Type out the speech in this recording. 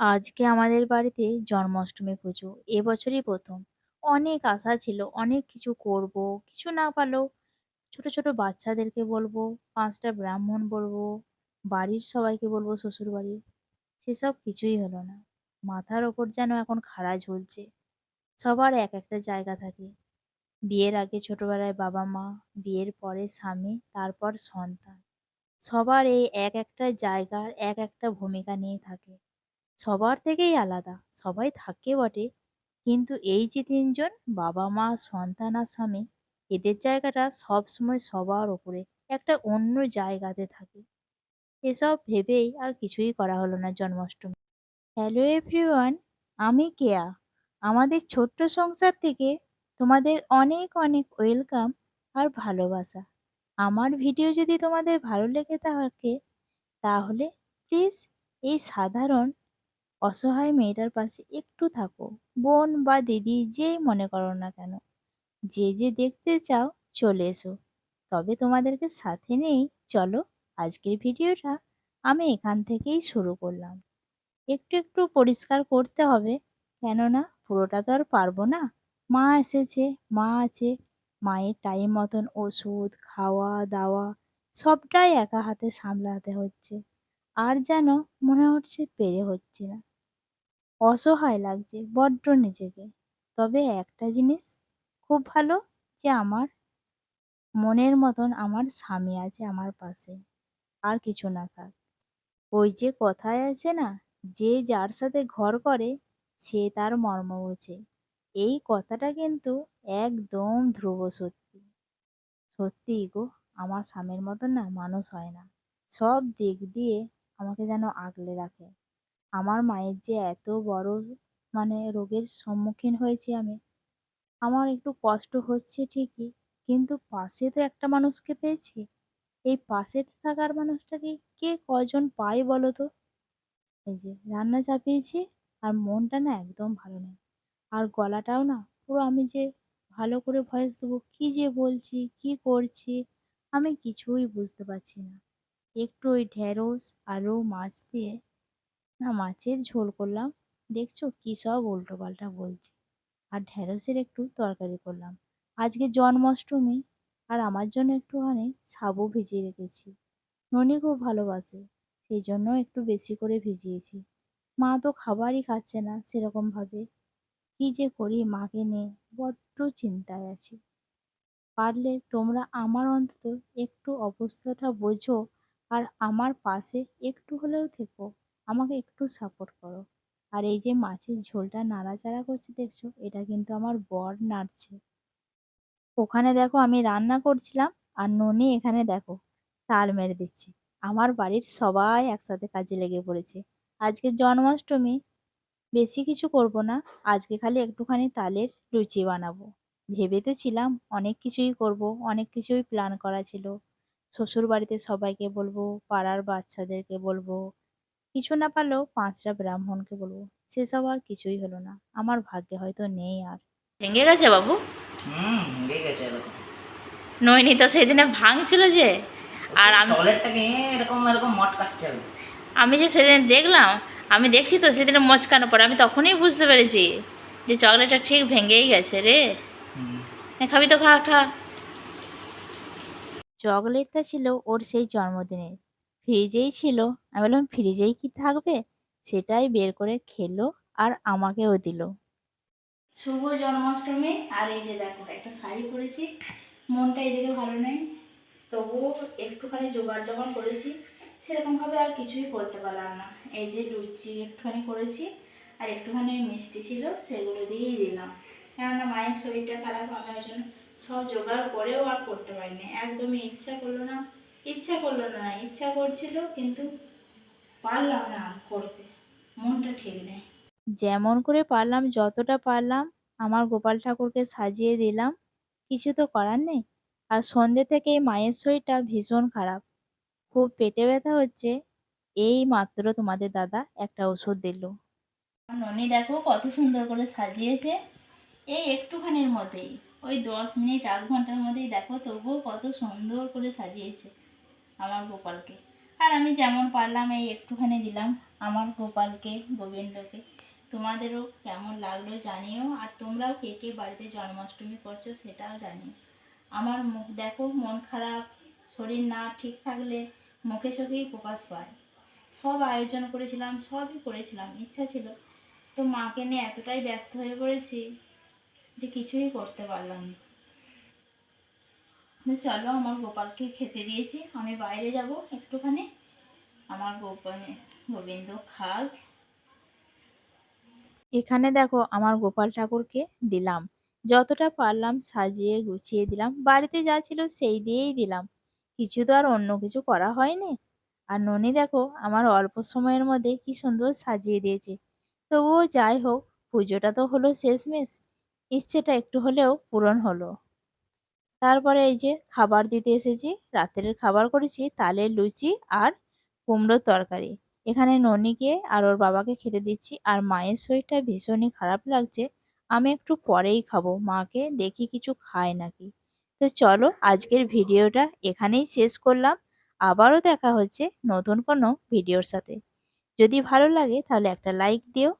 আজকে আমাদের বাড়িতে জন্মাষ্টমী পুজো এবছরই প্রথম। অনেক আশা ছিল, অনেক কিছু করব, কিছু না পারলেও ছোট ছোট বাচ্চাদেরকে বলব, পাঁচটা ব্রাহ্মণ বলব, বাড়ির সবাইকে বলব শ্বশুর বাড়ির সেসব কিছুই হলো না। মাথার ওপর যেন এখন খাড়া ঝুলছে। সবার এক একটা জায়গা থাকে। বিয়ের আগে ছোটবেলায় বাবা মা, বিয়ের পরে স্বামী, তারপর সন্তান। সবার এই এক একটা জায়গার এক একটা ভূমিকা নিয়ে থাকে। সবার থেকেই আলাদা, সবাই থাকে বটে। কিন্তু এই যে তিনজন বাবা মা সন্তান আর স্বামী, এদের জায়গাটা সবসময় সবার ওপরে, একটা অন্য জায়গাতে থাকে। এসব ভেবেই আর কিছুই করা হলো না জন্মাষ্টমী। হ্যালো এভরিওয়ান আমি কেয়া। আমাদের ছোট্ট সংসার থেকে তোমাদের অনেক অনেক ওয়েলকাম আর ভালোবাসা। আমার ভিডিও যদি তোমাদের ভালো লেগে থাকে, তাহলে প্লিজ এই সাধারণ অসহায় মেয়েটার পাশে একটু থাকো। বোন বা দিদি যেই মনে করো না কেন, যে যে দেখতে চাও চলে এসো। তবে তোমাদেরকে সাথে নেই চলো আজকের ভিডিওটা। আমি এখান থেকেই শুরু করলাম। একটু একটু পরিষ্কার করতে হবে, কেননা পুরোটা তো আর পারব না। মা এসেছে, মা আছে। মায়ের টাইম মতন ওষুধ, খাওয়া, দাওয়া সবটাই একা হাতে সামলাতে হচ্ছে। আর যেন মনে হচ্ছে পেরে হচ্ছে না। অসহায় লাগছে, বড্ড নিজেকে। তবে একটা জিনিস খুব ভালো যে আমার মনের মতন আমার স্বামী আছে আমার পাশে, আর কিছু না থাক। ওই যে কথায় আছে না, যে যার সাথে ঘর করে, সে তার মর্ম বোঝে। এই কথাটা কিন্তু একদম ধ্রুব সত্যি। সত্যি গো, আমার স্বামীর মতন না মানুষ হয় না। সব দিক দিয়ে আমাকে যেন আগলে রাখে। আমার মায়ের যে এত বড় মানে রোগের সম্মুখীন হয়েছি আমি, আমার একটু কষ্ট হচ্ছে ঠিকই, কিন্তু পাশে তো একটা মানুষকে পেয়েছি। এই পাশে থাকার মানুষটাকে কে কজন পায় বলো তো? এই যে রান্না চাপিয়েছি আর মনটা না একদম ভালো নেই। আর গলাটাও না পুরো আমি যে ভালো করে ভয়েস দেবো, কী যে বলছি, কি করছি, আমি কিছুই বুঝতে পারছি না। একটু ওই ঢেঁড়স আলু মাছ দিয়ে না মাছের ঝোল করলাম। দেখছ কী সব উল্টো পাল্টা বলছি। আর ঢ্যাঁড়সের একটু তরকারি করলাম। আজকে জন্মাষ্টমী আর আমার জন্য একটুখানি সাবু ভিজিয়ে রেখেছি। ননি খুব ভালোবাসে, সেই জন্য একটু বেশি করে ভিজিয়েছি। মা তো খাবারই খাচ্ছে না সেরকমভাবে। কী যে করি মাকে নিয়ে বড্ড চিন্তায় আছি। পারলে তোমরা আমার অন্তত একটু অবস্থাটা বোঝো আর আমার পাশে একটু হলেও থেকো। আমাকে একটু সাপোর্ট করো। আর এই যে মাছের ঝোলটা নাড়াচাড়া করছে দেখছ, এটা কিন্তু আমার বর নাড়ছে। ওখানে দেখো আমি রান্না করছিলাম, আর ননি এখানে দেখো তাল মেরে দিচ্ছে। আমার বাড়ির সবাই একসাথে কাজে লেগে পড়েছে। আজকে জন্মাষ্টমী, বেশি কিছু করব না, আজকে খালি একটুখানি তালের লুচি বানাবো। ভেবে তো ছিলাম অনেক কিছুই করব, অনেক কিছুই প্ল্যান করা ছিল। শ্বশুর বাড়িতে সবাইকে বলব, পাড়ার বাচ্চাদেরকে বলব কিছু না পারলেও পাঁচটা ব্রাহ্মণকে বলব সেসব আর কিছুই হলো না। আমার ভাগ্যে হয়তো নেই আর। ভেঙে গেছে বাবু? হুম ভেঙে গেছে এরকম। তো সেদিনে ভাঙছিল যে আর আমি এরকম এরকম মটকাচ্ছে আমি যে সেদিন দেখলাম আমি দেখছি তো সেদিনে মচকানো পরে আমি তখনই বুঝতে পেরেছি যে চকলেটটা ঠিক ভেঙেই গেছে রে। খাবি তো খা খা। চকলেটটা ছিল ওর সেই জন্মদিনের। ফ্রিজেই ছিল। আমি বললাম, ফ্রিজেই কি থাকবে? সেটাই বের করে খেলো আর আমাকেও দিল। শুভ জন্মাষ্টমী। আর এই যে দেখো, একটা শাড়ি পরেছি। মনটা এদিকে ভালো নেই। তবুও একটুখানি জোগাড় যখন করেছি। সেরকমভাবে আর কিছুই করতে পারলাম না। এই যে লুচি একটুখানি করেছি আর একটুখানি মিষ্টি ছিল, সেগুলো দিয়েই দিলাম। কেননা মায়ের শরীরটা খারাপ, আমি ওই জন্য সব জোগাড় করেও আর করতে পারিনি। একদমই ইচ্ছা করল না। ইচ্ছা করল না ইচ্ছা করছিল কিন্তু পারলাম না করতে। মনটা ঠিক নেই। যেমন করে পারলাম যতটা পারলাম আমার গোপাল ঠাকুরকে সাজিয়ে দিলাম। কিছু তো করার নেই। আর সন্ধ্যে থেকে এই মায়ের শরীরটা ভীষণ খারাপ। খুব পেটে ব্যথা হচ্ছে। এই মাত্র তোমাদের দাদা একটা ওষুধ দিল। ননি দেখো কত সুন্দর করে সাজিয়েছে। এই একটুখানির মধ্যেই ওই দশ মিনিট আধ ঘণ্টার মধ্যেই দেখো তবুও কত সুন্দর করে সাজিয়েছে। আমার গোপালকে। আর আমি যেমন পারলাম, এই একটুখানি দিলাম আমার গোপালকে, গোবিন্দকে। তোমাদেরও কেমন লাগল জানিও, আর তোমরাও কে কে বাড়িতে জন্মাষ্টমী করছ সেটাও জানিও। আমার মুখ দেখো, মন খারাপ, শরীর না ঠিক থাকলে মুখে চোখেই প্রকাশ পায়। সব আয়োজন করেছিলাম, সবই করেছিলাম, ইচ্ছা ছিল। তো মাকে নিয়ে এতটাই ব্যস্ত হয়ে পড়েছি যে কিছুই করতে পারলাম না। চলো, আমার গোপালকে খেতে দিয়েছি। আমি বাইরে যাব একটুখানি। আমার গোপাল গোবিন্দ খাক। এখানে দেখো, আমার গোপাল ঠাকুরকে দিলাম। যতটা পারলাম সাজিয়ে গুছিয়ে দিলাম। বাড়িতে যা ছিল সেই দিয়েই দিলাম। কিছু তো আর অন্য কিছু করা হয়নি। আর ননি দেখো, আমার অল্প সময়ের মধ্যে কি সুন্দর সাজিয়ে দিয়েছে। তবুও যাই হোক, পুজোটা তো হলো শেষমেশ। ইচ্ছেটা একটু হলেও পূরণ হলো। তারপরে এই যে খাবার দিতে এসেছি, রাত্রের খাবার করেছি, তালের লুচি আর কুমড়োর তরকারি। এখানে ননিকে আর ওর বাবাকে খেতে দিচ্ছি, আর মায়ের শরীরটা ভীষণই খারাপ লাগছে। আমি একটু পরেই খাব, মাকে দেখি কিছু খায় নাকি। তো চলো, আজকের ভিডিওটা এখানেই শেষ করলাম। আবারও দেখা হচ্ছে নতুন কোনো ভিডিওর সাথে। যদি ভালো লাগে তাহলে একটা লাইক দিও।